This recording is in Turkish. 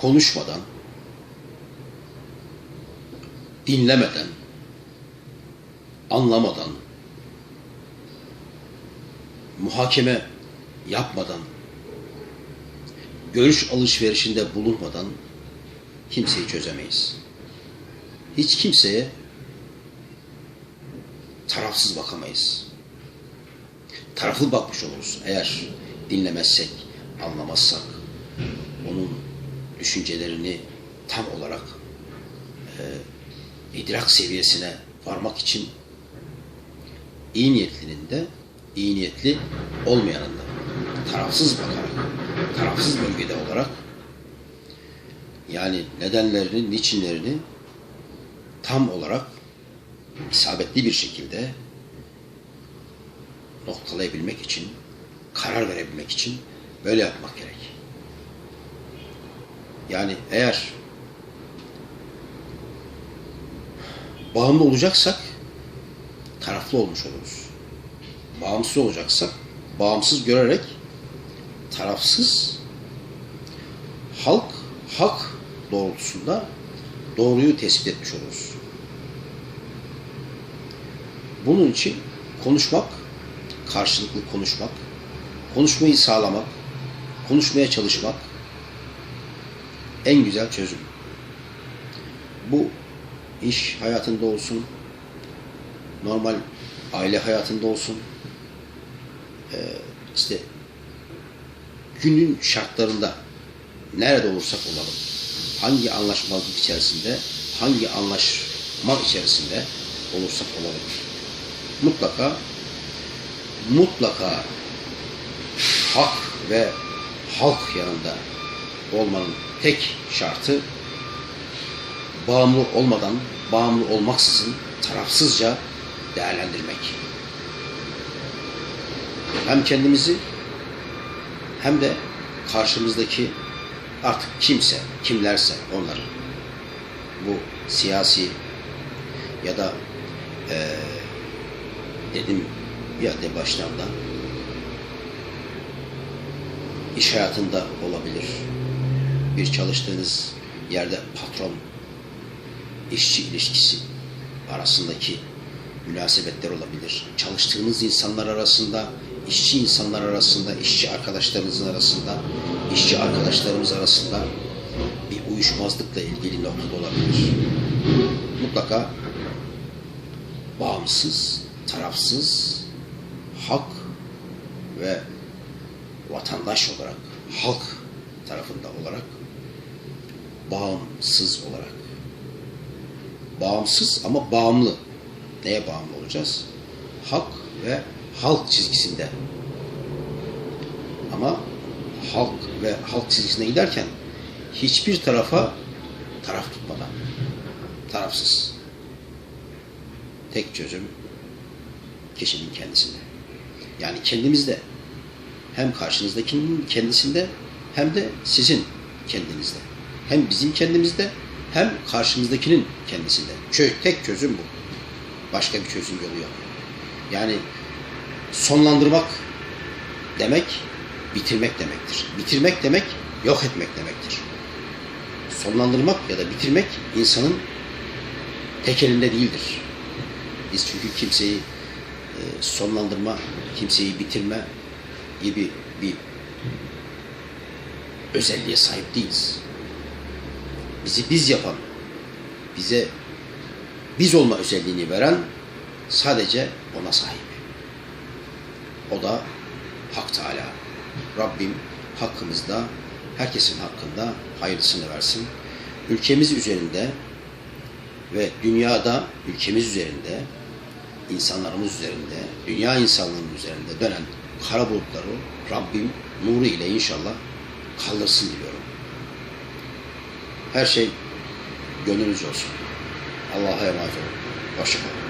konuşmadan, dinlemeden, anlamadan, muhakeme yapmadan, görüş alışverişinde bulunmadan kimseyi çözemeyiz. Hiç kimseye tarafsız bakamayız. Taraflı bakmış oluruz eğer dinlemezsek, anlamazsak, onun düşüncelerini tam olarak e, idrak seviyesine varmak için iyi niyetlinin de iyi niyetli olmayanın da tarafsız bakarak, tarafsız bölgede olarak yani nedenlerini, niçinlerini tam olarak isabetli bir şekilde noktalayabilmek için, karar verebilmek için böyle yapmak gerek. Yani eğer bağımlı olacaksak taraflı olmuş oluruz. Bağımsız olacaksak bağımsız görerek tarafsız halk hak doğrultusunda doğruyu tespit etmiş oluruz. Bunun için konuşmak, karşılıklı konuşmak, konuşmayı sağlamak, konuşmaya çalışmak en güzel çözüm. Bu iş hayatında olsun, normal aile hayatında olsun, e, işte günün şartlarında nerede olursak olalım, hangi anlaşmazlık içerisinde, hangi anlaşma içerisinde olursak olalım, mutlaka mutlaka hak ve halk yanında olmanın tek şartı bağımlı olmadan, bağımlı olmaksızın tarafsızca değerlendirmek. Hem kendimizi hem de karşımızdaki artık kimse, kimlerse onları bu siyasi ya da e, dedim ya de başlarda iş hayatında olabilir. Bir çalıştığınız yerde patron işçi ilişkisi arasındaki münasebetler olabilir. Çalıştığınız insanlar arasında, işçi insanlar arasında, işçi arkadaşlarınızın arasında, işçi arkadaşlarımız arasında bir uyuşmazlıkla ilgili noktada olabilir. Mutlaka bağımsız, tarafsız, hak ve vatandaş olarak, halk tarafında olarak, bağımsız olarak, bağımsız ama bağımlı. Neye bağımlı olacağız? Hak ve halk çizgisinde. Ama halk ve halk çizgisine giderken hiçbir tarafa taraf tutmadan, tarafsız. Tek çözüm kişinin kendisinde. Yani kendimizde hem karşınızdakinin kendisinde hem de sizin kendinizde. Hem bizim kendimizde hem karşımızdakinin kendisinde. Çö tek çözüm bu. Başka bir çözüm yolu yok. Yani sonlandırmak demek bitirmek demektir. Bitirmek demek yok etmek demektir. Sonlandırmak ya da bitirmek insanın tek elinde değildir. Biz çünkü kimseyi e, sonlandırma, kimseyi bitirme gibi bir özelliğe sahip değiliz. Bizi biz yapan, bize biz olma özelliğini veren sadece ona sahip. O da Hak Teala. Rabbim hakkımızda, herkesin hakkında hayırlısını versin. Ülkemiz üzerinde ve dünyada ülkemiz üzerinde, insanlarımız üzerinde, dünya insanlığının üzerinde dönen kara bulutları Rabbim nuru ile inşallah kaldırsın diliyorum. Her şey gönlünüz olsun. Allah'a emanet olun. Hoşçakalın.